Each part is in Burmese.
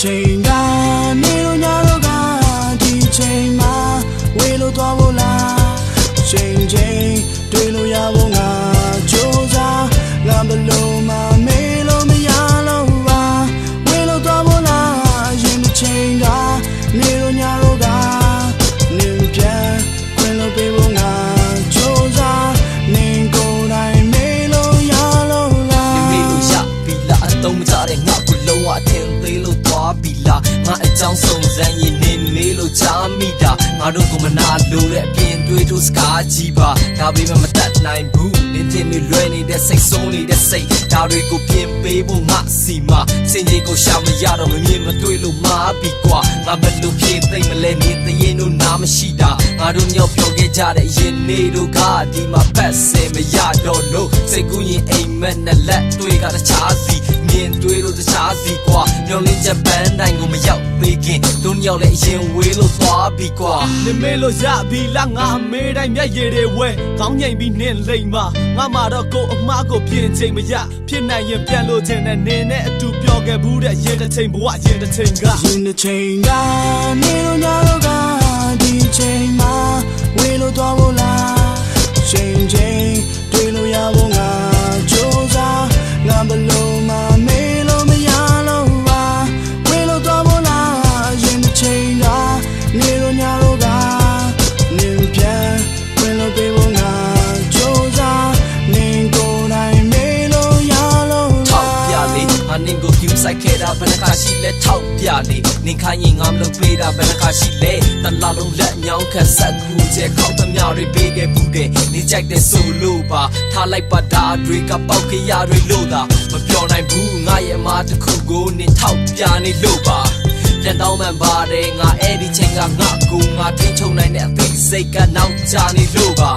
ချိန်ကနေတော့ညတော့ကဒီချိန်မှာဝေလို့သွားဖို့လားချိန်ချိန်တွေ့လို့ရဖို့ငါ ငါအကြောင်းစုံစမ်းရင်နေမေလို့ချာမိတာငါတို့ကမနာလို့တဲ့အပြင် တွေးထိုးစကားကြီးပါဒါပေမဲ့မတတ်နိုင်ဘူးနေတင်နေလွယ်နေတဲ့စိတ်ဆုံးနေတဲ့စိတ်ဒါတွေကိုပြင်ပေးဖို့ငါစီမစင်ကြီးကိုရှာမရတော့မမြင်မတွေ့လို့မာပြီကွာငါဘယ်လိုဖြေသိမ့်မလဲနေတရင်တို့နားမရှိတာငါတို့ညောက်ပြောခဲ့ကြတဲ့ရင်နေတို့ကဒီမှာဖက်ဆယ်မရတော့လို့စိတ်ကူးရင်အိမ်မက်နဲ့လက်တွေကတခြားစီမြင်တွေ့လို့တခြားစီကွာမျောလင်းချက်ပန်းတိုင်းကိုမရောက်သေးခင်တို့ညောက်လည်းအရင်ဝေးလို့သွားပြီကွာနေမေလို့ရပြီလားငါအမေတိုင်းမျက်ရည်တွေဝဲကောင်းငိမ့်ပြီးနင်းလိမ့်မှာငါမှတော့ကိုယ်အမားကိုပြင်ချိန်မရဖြစ်နိုင်ရင်ပြန်လို့ခြင်းနဲ့နင်းနဲ့အတူပြောခဲ့ဘူးတဲ့ရင်တစ်ချိန်ဘဝရင်တစ်ချိန်ကရင်တစ်ချိန်ကနေတော့ညတော့ကဒီချိန် တာဘယ်နှခါရှိလဲထောက်ပြလေနင်ခိုင်းရင်ငါမလုပ်ပေးတာဘယ်နှခါရှိလဲတလားလုံးလက်ညောင်းခတ်ဆက်ကူကျဲခေါက်သမျှတွေပေးခဲ့ဘူးတဲ့နေကြိုက်တဲ့ဆိုလို့ပါထားလိုက်ပါတာတွေကပေါက်ခရတွေလို့သာမပြောနိုင်ဘူးငါရဲ့အမားတစ်ခုကိုနင်ထောက်ပြနေလို့ပါပြန်တော့မှန်ပါတယ်ငါအဲ့ဒီချိန်ကငါကိုငါထိန်ချုံနိုင်တဲ့အသိစိတ်ကနောက်ကျနေလို့ပါ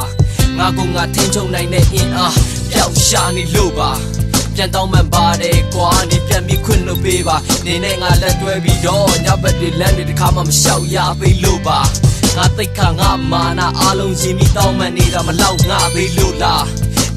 ငါကငါထိန်ချုံနိုင်တဲ့အင်အားပျောက်ရှာနေလို့ပါ ပြန်တောင်းမှန်ပါတယ်ကွာနေပြန်ပြီးခွင့်လုပ်ပေးပါနေနဲ့ငါလက်တွဲပြီးတော့ညဘက်တွေလမ်းတွေတစ်ခါမှမလျှောက်ရသေးလို့ပါငါတိတ်ခါငါမာနာအားလုံးရင်ပြီးတောင်းမှန်နေတာမလောက်ငါသေးလို့လား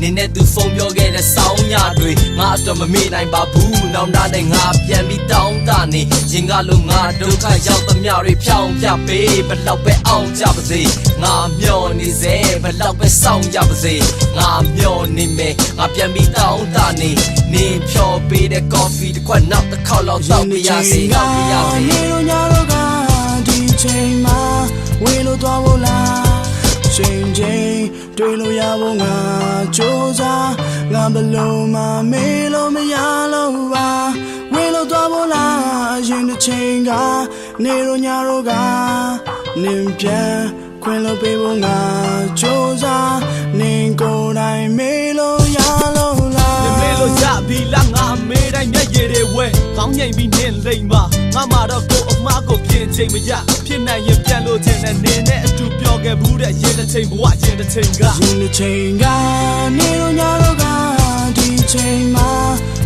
နေနဲ့သူဖုန်းပြောခဲ့တဲ့စောင်းညတွေငါတော့မမေ့နိုင်ပါဘူးနောက်နာနဲ့ငါပြန်ပြီးတောင်းတနေရင်ကလုံးငါဒုက္ခရောက်သမျှတွေဖြောင်းပြပေးဘလောက်ပဲအောင်ကြပါစေငါမျောနေစေဘလောက်ပဲစောင့်ကြပါစေငါမျောနေမယ်ငါပြန်ပြီးတောင်းတနေနေဖြောပေးတဲ့ coffee တစ်ခွက်နောက်တစ်ခေါက်လောက်တောက်ပြရစေတောက်ပြရစေနေလို့ညတော့ကဒီချိန်မှာဝေလို့သွားဖို့လား ချိန်ချိန်တွေ့လို့ရဖို့ငါကြိုးစားငါဘလို့မှမေးလို့မရလို့ပါဝေလို့သွားဖို့လားရင်တစ်ချိန်ကနေလို့ညတော့ကနင်ပြန်ခွင်လို့ပေးဖို့ငါကြိုးစားနင်ကိုယ်တိုင်မေးလို့ရလို့လားနေမေလို့ရပြီလားငါအမေတိုင်းမျက်ရည်တွေဝဲကောင်းငိမ့်ပြီးနင်းလိမ့်မှာငါမှတော့ကိုယ်အမားကို ပြင်ချိန်မရဖြစ်နိုင်ရင်ပြန်လို့ခြင်းနဲ့နင်းနဲ့အတူပြောခဲ့ဘူးတဲ့ရင်တစ်ချိန်ဘဝရင်တစ်ချိန်ကရင်တစ်ချိန်ကနေတော့ညတော့ကဒီချိန်မှာ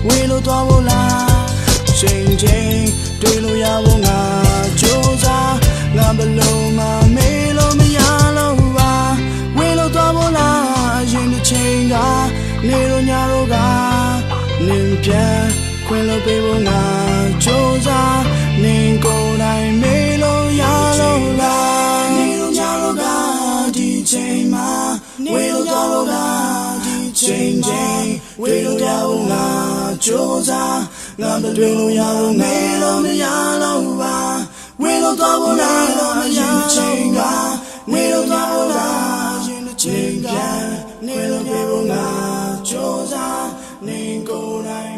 ဝေလို့သွားဖို့လားချိန်ချိန်တွေ့လို့ရဖို့ငါကြိုးစားငါဘလို့မှမေးလို့မရလို့ပါဝေလို့သွားဖို့လားရင်တစ်ချိန်ကနေတော့ညတော့ကနင်ပြန်ခွင်လို့ပေးဖို့ငါကြိုးစားနင်ကို 就在那边对路遥，没路没呀路吧，为了找不来路没有情啊，为了找不来心的情感，你都给不来，就在你过来。